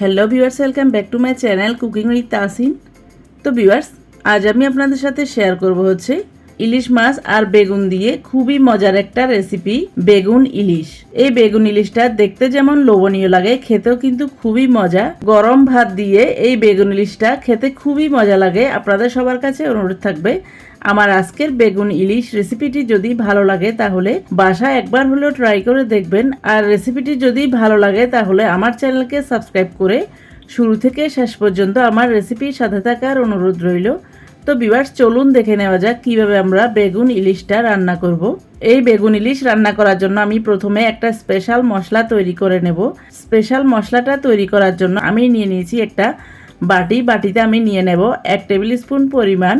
Hello viewers welcome back to my channel cooking with Tasin তো viewers আজ আমি আপনাদের সাথে শেয়ার করব হচ্ছে ইলিশ মাছ আর বেগুন দিয়ে খুবই মজার একটা রেসিপি বেগুন ইলিশ। এই বেগুন ইলিশটা দেখতে যেমন লোভনীয় লাগে, খেতেও কিন্তু খুবই মজা। গরম ভাত দিয়ে এই বেগুন ইলিশটা খেতে খুবই মজা লাগে। আপনাদের সবার কাছে অনুরোধ থাকবে আমার আজকের বেগুন ইলিশ রেসিপিটি যদি ভালো লাগে তাহলে বাসা একবার হলেও ট্রাই করে দেখবেন। আর রেসিপিটি যদি ভালো লাগে তাহলে আমার চ্যানেলকে সাবস্ক্রাইব করে শুরু থেকে শেষ পর্যন্ত আমার রেসিপির সাথে থাকার অনুরোধ রইল। তো বিভার্স চলুন দেখে নেওয়া যাক কীভাবে আমরা বেগুন ইলিশটা রান্না করব। এই বেগুন ইলিশ রান্না করার জন্য আমি প্রথমে একটা স্পেশাল মশলা তৈরি করে নেব। স্পেশাল মশলাটা তৈরি করার জন্য আমি নিয়ে নিয়েছি একটা বাটি। বাটিতে আমি নিয়ে নেব এক টেবিল স্পুন পরিমাণ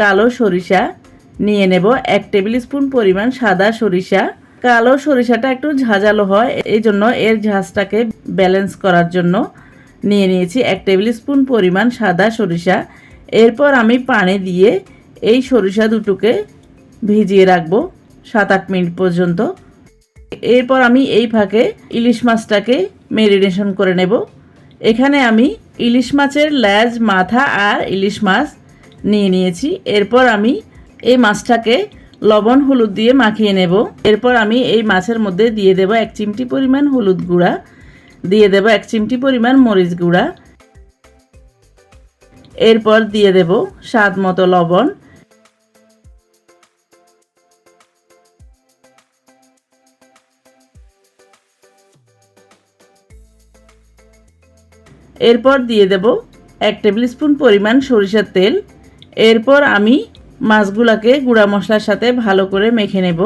কালো সরিষা নিয়ে নেব এক টেবিল স্পুন পরিমাণ সাদা সরিষা। কালো সরিষাটা একটু ঝাঁঝালো হয় এই জন্য এর ঝাঁজটাকে ব্যালেন্স করার জন্য নিয়ে নিয়েছি এক টেবিল স্পুন পরিমাণ সাদা সরিষা। এরপর আমি পানি দিয়ে এই সরিষা দুটোকে ভিজিয়ে রাখব সাত আট মিনিট পর্যন্ত। এরপর আমি এই ফাঁকে ইলিশ মাছটাকে মেরিনেশন করে নেব। এখানে আমি ইলিশ মাছের ল্যাজ মাথা আর ইলিশ মাছ নিয়ে নিয়েছি। এরপর আমি এই মাছটাকে লবণ, হলুদ দিয়ে মাখিয়ে নেব। এরপর আমি এই মাছের মধ্যে দিয়ে দেব এক চিমটি পরিমাণ হলুদ গুঁড়া, দিয়ে দেব এক চিমটি পরিমাণ মরিচ গুঁড়া। এরপর দিয়ে দেব স্বাদ মতো লবণ। এরপর দিয়ে দেব এক টেবিল স্পুন পরিমাণ সরিষার তেল। এরপর আমি মাছগুলাকে গুঁড়া মশলার সাথে ভালো করে মেখে নেব।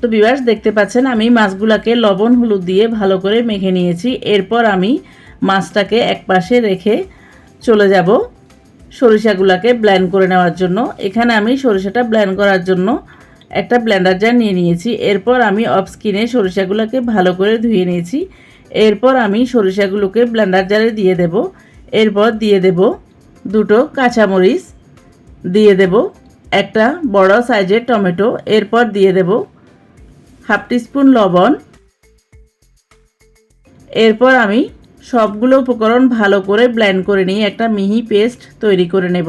তো বিবাস দেখতে পাচ্ছেন, আমি মাছগুলাকে লবণ, হলুদ দিয়ে ভালো করে মেখে নিয়েছি। এরপর আমি মাছটাকে এক পাশে রেখে চলে যাব। সরিষাগুলাকে ব্ল্যান্ড করে নেওয়ার জন্য। এখানে আমি সরিষাটা ব্ল্যান্ড করার জন্য একটা ব্ল্যান্ডার জার নিয়ে নিয়েছি। এরপর আমি অফ স্কিনে সরিষাগুলোকে ভালো করে ধুয়ে নিয়েছি। এরপর আমি সরিষাগুলোকে ব্ল্যান্ডার জারে দিয়ে দেব। এরপর দিয়ে দেব দুটো কাঁচামরিচ, দিয়ে দেব একটা বড় সাইজের টমেটো, এরপর দিয়ে দেব হাফ টিস্পুন লবণ। এরপর আমি সবগুলো উপকরণ ভালো করে ব্ল্যান্ড করে নিয়ে একটা মিহি পেস্ট তৈরি করে নেব।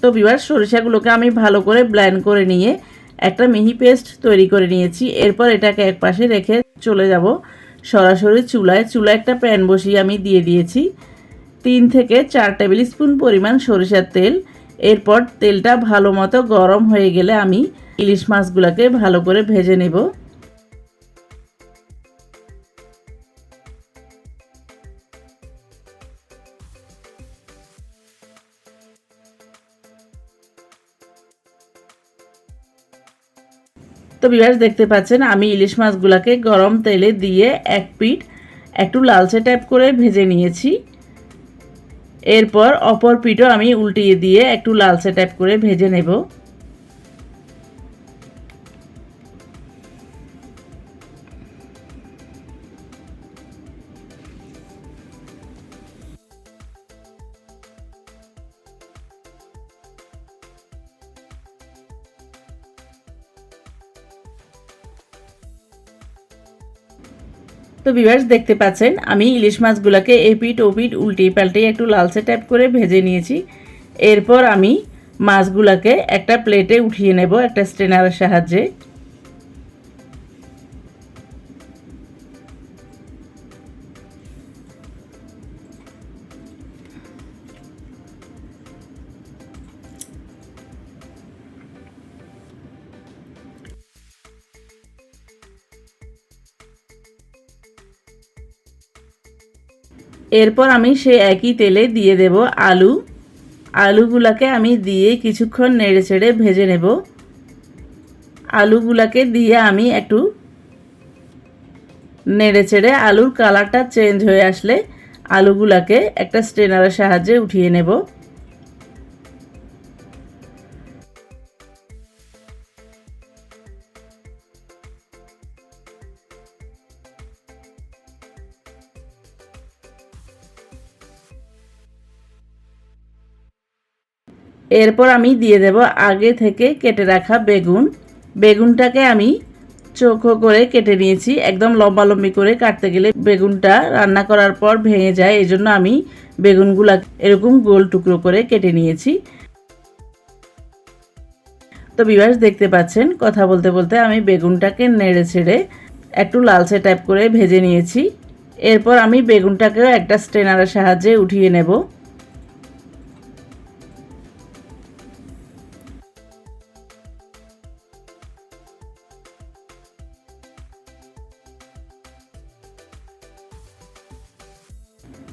তো বিবার সরিষাগুলোকে আমি ভালো করে ব্ল্যান্ড করে নিয়ে একটা মিহি পেস্ট তৈরি করে নিয়েছি। এরপর এটাকে এক পাশে রেখে চলে যাব সরাসরি চুলায়। চুলায় একটা প্যান বসিয়ে আমি দিয়ে দিয়েছি। তিন থেকে চার টেবিল স্পুন পরিমাণ সরিষার তেল। এরপর তেলটা ভালো মতো গরম হয়ে গেলে আমি ইলিশ মাছগুলোকে ভালো করে ভেজে নেব। তো বিভাস, দেখতে পাচ্ছেন, আমি ইলিশ মাছগুলোকে গরম তেলে দিয়ে এক পিঠ একটু লালচে টাইপ করে ভেজে নিয়েছি। এরপর অপর পিঠও আমি উল্টিয়ে দিয়ে একটু লালচে টাইপ করে ভেজে নেব। তো বিভার্স দেখতে পাচ্ছেন, আমি ইলিশ মাছগুলোকে এপিট ওপিট উল্টে পাল্টে একটু লালচে টাইপ করে ভেজে নিয়েছি। এরপর আমি মাছগুলোকে একটা প্লেটে উঠিয়ে নেব একটা স্ট্রেনারের সাহায্যে। এরপর আমি সে একই তেলে দিয়ে দেব আলু। আলুগুলাকে আমি দিয়ে কিছুক্ষণ নেড়ে চেড়ে ভেজে নেব। আলুগুলাকে দিয়ে আমি একটু নেড়ে চেড়ে আলুর কালারটা চেঞ্জ হয়ে আসলে আলুগুলাকে একটা স্ট্রেনারের সাহায্যে উঠিয়ে নেব। এরপর আমি দিয়ে দেব আগে থেকে কেটে রাখা বেগুন। বেগুনটাকে আমি চোখো করে কেটে নিয়েছি। একদম লম্বালম্বি করে কাটতে গেলে বেগুনটা রান্না করার পর ভেঙে যায়। এই জন্য আমি বেগুনগুলা এরকম গোল টুকরো করে কেটে নিয়েছি। তো বিবাস দেখতে পাচ্ছেন, কথা বলতে বলতে আমি বেগুনটাকে নেড়ে ছেড়ে একটু লালচে টাইপ করে ভেজে নিয়েছি। এরপর আমি বেগুনটাকেও একটা স্ট্রেনারের সাহায্যে উঠিয়ে নেব।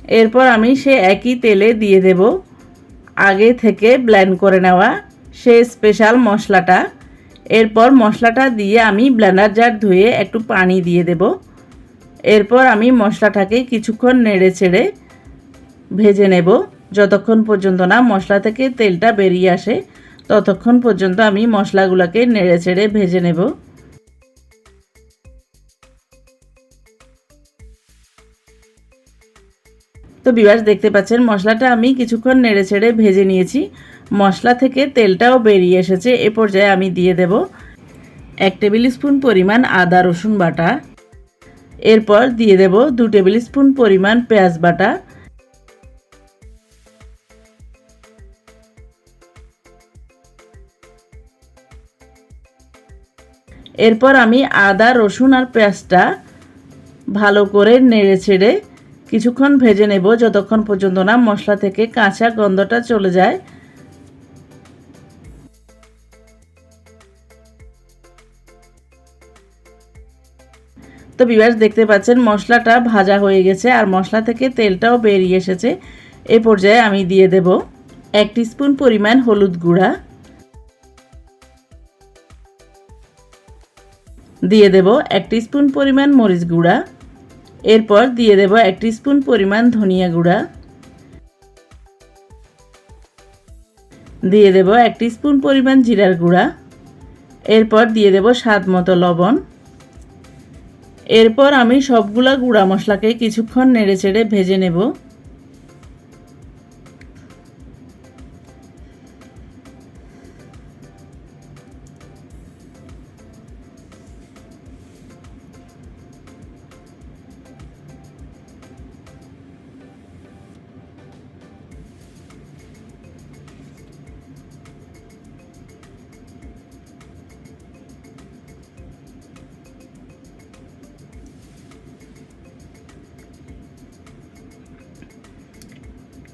এরপর আমি সে একই তেলে দিয়ে দেব। আগে থেকে ব্ল্যান্ড করে নেওয়া সে স্পেশাল মশলাটা। এরপর মশলাটা দিয়ে আমি ব্লেন্ডার জার ধুয়ে একটু পানি দিয়ে দেব। এরপর আমি মশলাটাকে কিছুক্ষণ নেড়ে ছেড়ে ভেজে নেব। যতক্ষণ পর্যন্ত না মশলা থেকে তেলটা বেরিয়ে আসে, ততক্ষণ পর্যন্ত আমি মশলাগুলোকে নেড়ে ছেড়ে ভেজে নেব। তো বিবাস দেখতে পাচ্ছেন, মশলাটা আমি কিছুক্ষণ নেড়ে ছেড়ে ভেজে নিয়েছি। মশলা থেকে তেলটাও বেরিয়ে এসেছে, এ পর্যায়ে আমি দিয়ে দেব এক টেবিল স্পুন পরিমাণ আদা রসুন বাটা। এরপর দিয়ে দেব দু টেবিল স্পুন পরিমাণ পেঁয়াজ বাটা। এরপর আমি আদা, রসুন আর পেঁয়াজটা ভালো করে নেড়ে ছেড়ে কিছুক্ষণ ভেজে নেব, যতক্ষণ পর্যন্ত না মশলা থেকে কাঁচা গন্ধটা চলে যায়। তো বিবাস দেখতে পাচ্ছেন, মশলাটা ভাজা হয়ে গেছে আর মশলা থেকে তেলটাও বেরিয়ে এসেছে। এ পর্যায়ে আমি দিয়ে দেব এক স্পুন পরিমাণ হলুদ গুঁড়া। দিয়ে দেব এক স্পুন পরিমাণ মরিচ গুঁড়া। এরপর দিয়ে দেব এক স্পুন পরিমাণ ধনিয়া গুঁড়া। দিয়ে দেব এক স্পুন পরিমাণ জিরার গুঁড়া। এরপর দিয়ে দেব স্বাদ মতো লবণ। এরপর আমি সবগুলা গুঁড়া মশলাকে কিছুক্ষণ নেড়ে চেড়ে ভেজে নেব।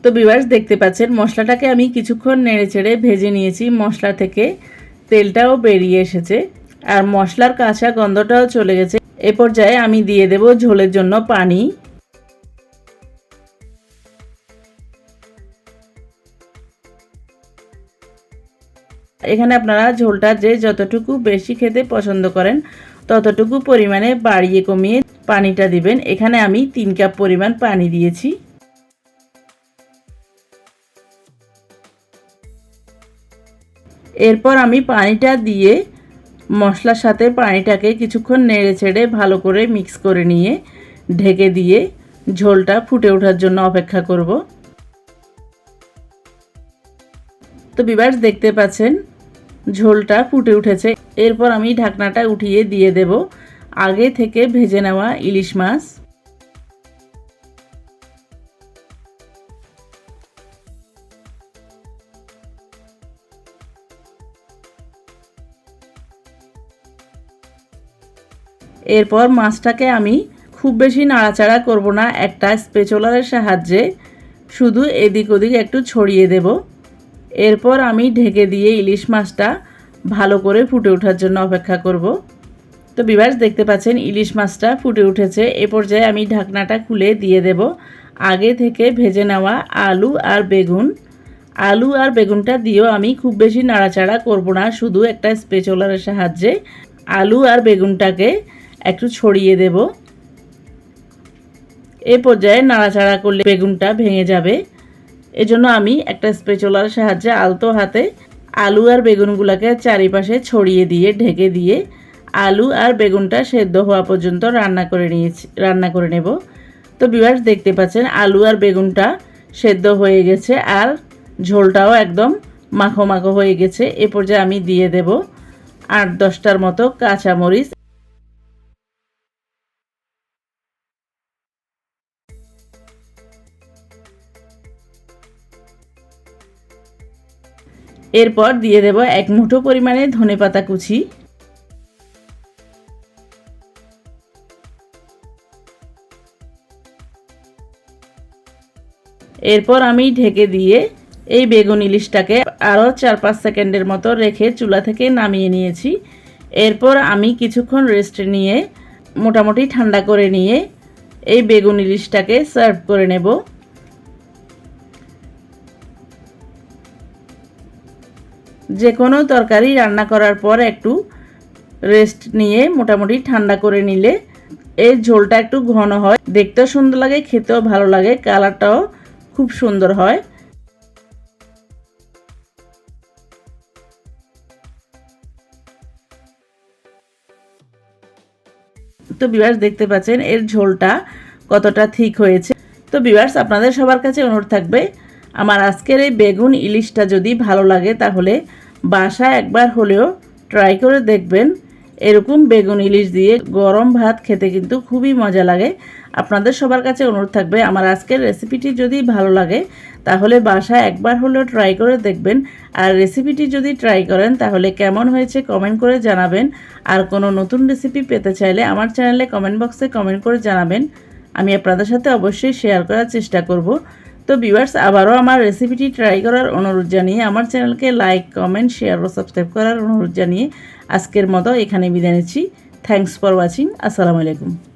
তো বিভার্স দেখতে পাচ্ছেন, মশলাটাকে আমি কিছুক্ষণ নেড়ে চেড়ে ভেজে নিয়েছি। মশলা থেকে তেলটাও বেরিয়ে এসেছে আর মশলার কাঁচা গন্ধটাও চলে গেছে। এ পর্যায়ে আমি দিয়ে দেব ঝোলের জন্য পানি। এখানে আপনারা ঝোলটা যে যতটুকু বেশি খেতে পছন্দ করেন, ততটুকু পরিমাণে বাড়িয়ে কমিয়ে পানিটা দিবেন। এখানে আমি তিন কাপ পরিমাণ পানি দিয়েছি। এরপর আমি পানিটা দিয়ে মশলার সাথে পানিটাকে কিছুক্ষণ নেড়ে ছেড়ে ভালো করে মিক্স করে নিয়ে ঢেকে দিয়ে ঝোলটা ফুটে ওঠার জন্য অপেক্ষা করব। তো বিবাস দেখতে পাচ্ছেন, ঝোলটা ফুটে উঠেছে। এরপর আমি ঢাকনাটা উঠিয়ে দিয়ে দেব। আগে থেকে ভেজে নেওয়া ইলিশ মাছ। এরপর মাছটাকে আমি খুব বেশি নাড়াচাড়া করব না, একটা স্পেচোলারের সাহায্যে। শুধু এদিক ওদিক একটু ছড়িয়ে দেব। এরপর আমি ঢেকে দিয়ে ইলিশ মাছটা ভালো করে ফুটে ওঠার জন্য অপেক্ষা করব। তো বিভাস দেখতে পাচ্ছেন, ইলিশ মাছটা ফুটে উঠেছে। এ পর্যায়ে আমি ঢাকনাটা খুলে দিয়ে দেব। আগে থেকে ভেজে নেওয়া আলু আর বেগুন। আলু আর বেগুনটা দিয়েও আমি খুব বেশি নাড়াচাড়া করব না, শুধু একটা স্পেচলারের সাহায্যে। আলু আর বেগুনটাকে একটু ছড়িয়ে দেব। এ পর্যায়ে নাড়াচাড়া করলে বেগুনটা ভেঙে যাবে। এজন্য আমি একটা স্পেচলার সাহায্যে আলতো হাতে আলু আর বেগুনগুলোকে চারিপাশে ছড়িয়ে দিয়ে, ঢেকে দিয়ে আলু আর বেগুনটা সেদ্ধ হওয়া পর্যন্ত রান্না করে নিয়েছি, রান্না করে নেব। তো বিবাস দেখতে পাচ্ছেন, আলু আর বেগুনটা সেদ্ধ হয়ে গেছে আর ঝোলটাও একদম মাখো মাখো হয়ে গেছে। এ পর্যায়ে আমি দিয়ে দেব আট দশটার মতো কাঁচামরিচ। এরপর দিয়ে দেব এক মুঠো পরিমাণে ধনে পাতা কুচি। এরপর আমি ঢেকে দিয়ে এই বেগুন ইলিশটাকে আরও চার পাঁচ সেকেন্ডের মতো রেখে চুলা থেকে নামিয়ে নিয়েছি। এরপর আমি কিছুক্ষণ রেস্ট নিয়ে মোটামুটি ঠান্ডা করে নিয়ে এই বেগুন ইলিশটাকে সার্ভ করে নেব। যে কোনো তরকারি রান্না করার পর একটু রেস্ট নিয়ে মোটামুটি ঠান্ডা করে নিলে এর ঝোলটা একটু ঘন হয়। দেখতেও সুন্দর লাগে, খেতেও ভালো লাগে, কালারটাও খুব সুন্দর হয়। তো বিভার্স দেখতে পাচ্ছেন, এর ঝোলটা কতটা ঠিক হয়েছে। তো বিভার্স আপনাদের সবার কাছে অনুরোধ থাকবে, আমার আজকের এই বেগুন ইলিশটা যদি ভালো লাগে, তাহলে বাসা একবার হলেও ট্রাই করে দেখবেন। এরকম বেগুন ইলিশ দিয়ে গরম ভাত খেতে কিন্তু খুবই মজা লাগে। আপনাদের সবার কাছে অনুরোধ থাকবে, আমার আজকের রেসিপিটি যদি ভালো লাগে, তাহলে বাসায় একবার হলেও ট্রাই করে দেখবেন। আর রেসিপিটি যদি ট্রাই করেন, তাহলে কেমন হয়েছে কমেন্ট করে জানাবেন। আর কোনো নতুন রেসিপি পেতে চাইলে আমার চ্যানেলে কমেন্ট বক্সে কমেন্ট করে জানাবেন। আমি আপনাদের সাথে অবশ্যই শেয়ার করার চেষ্টা করব। তো ভিউয়ার্স আবারও আমার রেসিপিটি ট্রাই করার অনুরোধ জানিয়ে আমার চ্যানেলকে লাইক কমেন্ট শেয়ার ও সাবস্ক্রাইব করার অনুরোধ জানিয়ে আজকের মতো এখানে বিদায় নিচ্ছি। থ্যাংকস ফর ওয়াচিং আসসালামু আলাইকুম